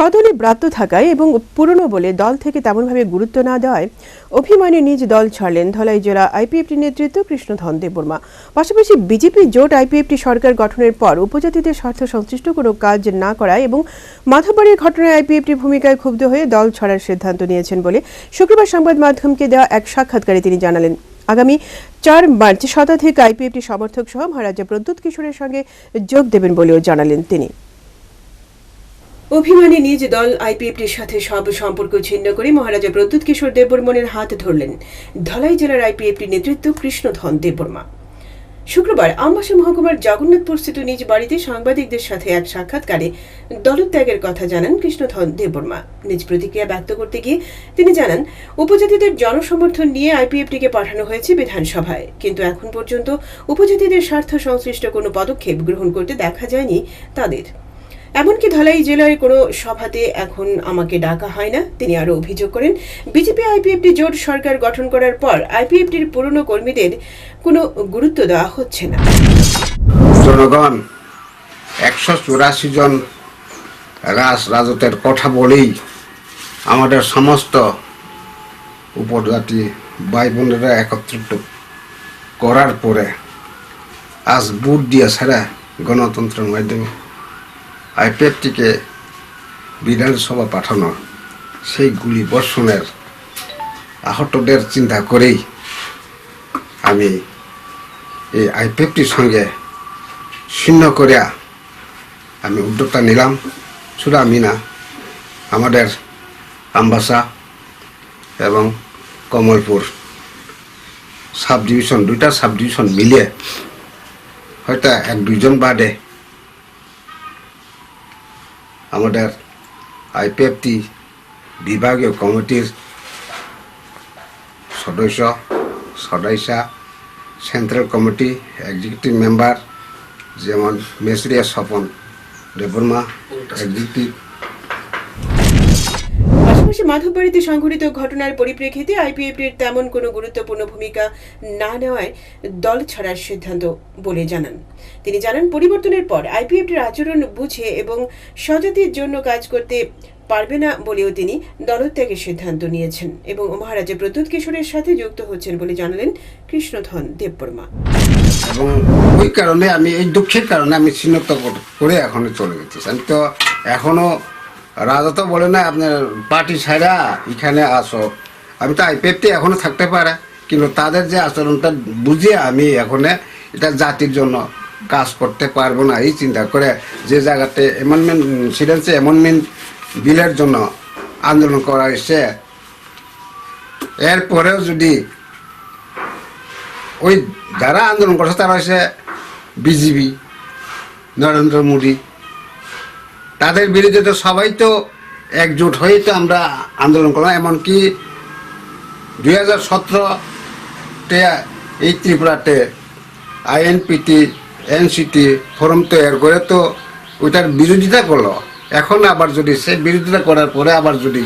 সদলে ব্রাত্য থাকায় এবং পুরনো বলে দল থেকে তেমনভাবে গুরুত্ব না দেওয়ায় অভিমানে নিজ দল ছাড়লেন ধলাই জেলা আইপিএফটি নেতৃত্ব কৃষ্ণধন দেববর্মা। পাশাপাশি বিজেপি জোট আইপিএফটি সরকার গঠনের পর উপজাতিদের স্বার্থ সংশ্লিষ্ট কোনো কাজ না করায় এবং মাধববাড়ির ঘটনায় আইপিএফটির ভূমিকায় ক্ষুব্ধ হয়ে দল ছাড়ার সিদ্ধান্ত নিয়েছেন বলে শুক্রবার সংবাদ মাধ্যমকে দেওয়া এক সাক্ষাৎকারে তিনি জানালেন। আগামী চার মার্চ শতাধিক আইপিএফটি সমর্থক সহ মহারাজা প্রদ্যুৎ কিশোরের সঙ্গে যোগ দেবেন বলেও জানালেন তিনি। অভিমানী নিজ দল আইপিএফটির সাথে সব সম্পর্ক ছিন্ন করে মহারাজা প্রদ্যুৎ কিশোর দেববর্মনের হাত ধরলেন। ধলাই জেলার আইপিএফটি নেতৃত্ব কৃষ্ণধন দেববর্মা। শুক্রবার আমবাসা মহকুমার জগন্নাথপুরস্থিত নিজ বাড়িতে সাংবাদিকদের সাথে এক সাক্ষাৎকারে দলত্যাগের কথা জানান কৃষ্ণধন দেববর্মা। নিজ প্রতিক্রিয়া ব্যক্ত করতে গিয়ে তিনি জানান, উপজাতিদের জনসমর্থন নিয়ে আইপিএফটিকে পাঠানো হয়েছে বিধানসভায়, কিন্তু এখন পর্যন্ত উপজাতিদের স্বার্থ সংশ্লিষ্ট কোনো পদক্ষেপ গ্রহণ করতে দেখা যায়নি তাদের। এমনকি ধলাই জেলায় কোনো সভাতে এখন আমাকে ডাকা হয় না, তিনি আরও অভিযোগ করেন। বিজেপি আইপিএফটি জোট সরকার গঠন করার পর আইপিএফটির পুরনো কর্মীদের কোনো গুরুত্ব দেওয়া হচ্ছে না। জনগণ, একশো চুরাশি জন রাজ রাজতের কথা বলেই আমাদের সমস্ত উপজাতি ভাই বোনেরা একত্রিত করার পরে আজ বুট দিয়ে ছাড়া গণতন্ত্রের মাধ্যমে আইপিএফটিকে বিধানসভা পাঠানো সেই গুলি বর্ষণের আহতদের চিন্তা করেই আমি এই আইপিএফটির সঙ্গে শূন্য করিয়া আমি উদ্যোগটা নিলাম। শুধু আমি না আমাদের আমবাসা এবং কমলপুর সাব ডিভিশন দুইটা সাব ডিভিশন মিলিয়ে হয়তো এক দুইজন বাদে আমাদের আইপিএফটি বিভাগীয় কমিটির সদস্য, সদস্যা সেন্ট্রাল কমিটি এক্সিকিউটিভ মেম্বার যেমন মেসরিয়া স্বপন দেবর্মা এক্সিকিউটিভ পাশাপাশি মাধববাড়িতে সংঘটিত ঘটনার পরিপ্রেক্ষিতে আইপিএফটির তেমন কোনো গুরুত্বপূর্ণ ভূমিকা না নেওয়ায় দল ছাড়ার সিদ্ধান্ত বলে জানান। তিনি জানান, পরিবর্তনের পর আইপিএফটির আচরণ বুঝে এবং স্বজাতির জন্য কাজ করতে পারবে না বলেও তিনি দলত্যাগের সিদ্ধান্ত নিয়েছেন এবং মহারাজা প্রদ্যুৎ কিশোরের সাথে যুক্ত হচ্ছেন বলে জানালেন কৃষ্ণধন দেববর্মা। এবং ওই কারণে আমি, এই দুঃখের কারণে আমি চিহ্নিত করে এখনও চলে যেতেছি আমি তো এখনও রাজা তো বলে না আপনার পার্টি ছাড়া এখানে আসো। আমি তো আইপিএফটি এখনও থাকতে পারে, কিন্তু তাদের যে আচরণটা বুঝিয়ে আমি এখন এটা জাতির জন্য কাজ করতে পারব না। এই চিন্তা করে যে জায়গাতে এমনমেন্ট সিডেন্সে এমনমেন্ট বিলের জন্য আন্দোলন করা হয়েছে, এরপরেও যদি ওই যারা আন্দোলন করছে তারা হচ্ছে বিজেপি, নরেন্দ্র মোদী। তাদের বিরুদ্ধে তো সবাই তো একজোট হয়ে তো আমরা আন্দোলন করলাম, এমনকি দুই হাজার সতেরোতে এই ত্রিপুরাতে আইএনপিটি, এনসিটি ফোরাম তৈরি করে তো ওইটার বিরোধিতা করল। এখন আবার যদি সে বিরোধিতা করার পরে আবার যদি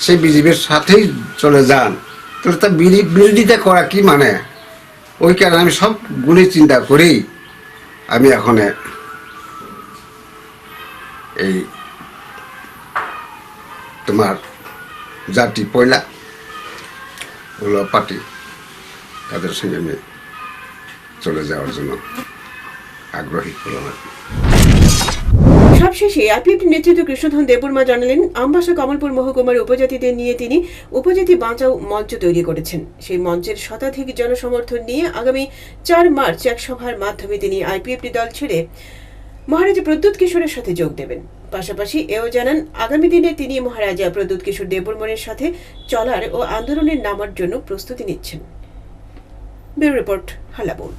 সে বিজেপির সাথেই চলে যান, তাহলে তার বিরো- বিরোধিতা করা কি মানে? ওই কারণে আমি সবগুলি চিন্তা করেই আমি এখন এই তোমার জাতি পয়লা ওগুলো পার্টি তাদের সঙ্গে আমি চলে যাওয়ার জন্য আগ্রহী হলাম আর। সবশেষে আইপিএফটি নেতৃত্ব কৃষ্ণধন দেববর্মা জানালেন, আমবাসা কমলপুর মহকুমার উপজাতিদের নিয়ে তিনি উপজাতি বাঁচাও মঞ্চ তৈরি করেছেন সেই মঞ্চের শতাধিক জনসমর্থন নিয়ে আগামী চার মার্চ এক সভার মাধ্যমে তিনি আইপিএফটি দল ছেড়ে মহারাজা প্রদ্যুৎ কিশোরের সাথে যোগ দেবেন। পাশাপাশি এও জানান, আগামী দিনে তিনি মহারাজা প্রদ্যুৎ কিশোর দেববর্মনের সাথে চলার ও আন্দোলনের নামার জন্য প্রস্তুতি নিচ্ছেন। রিপোর্ট, হালাবোর্ড।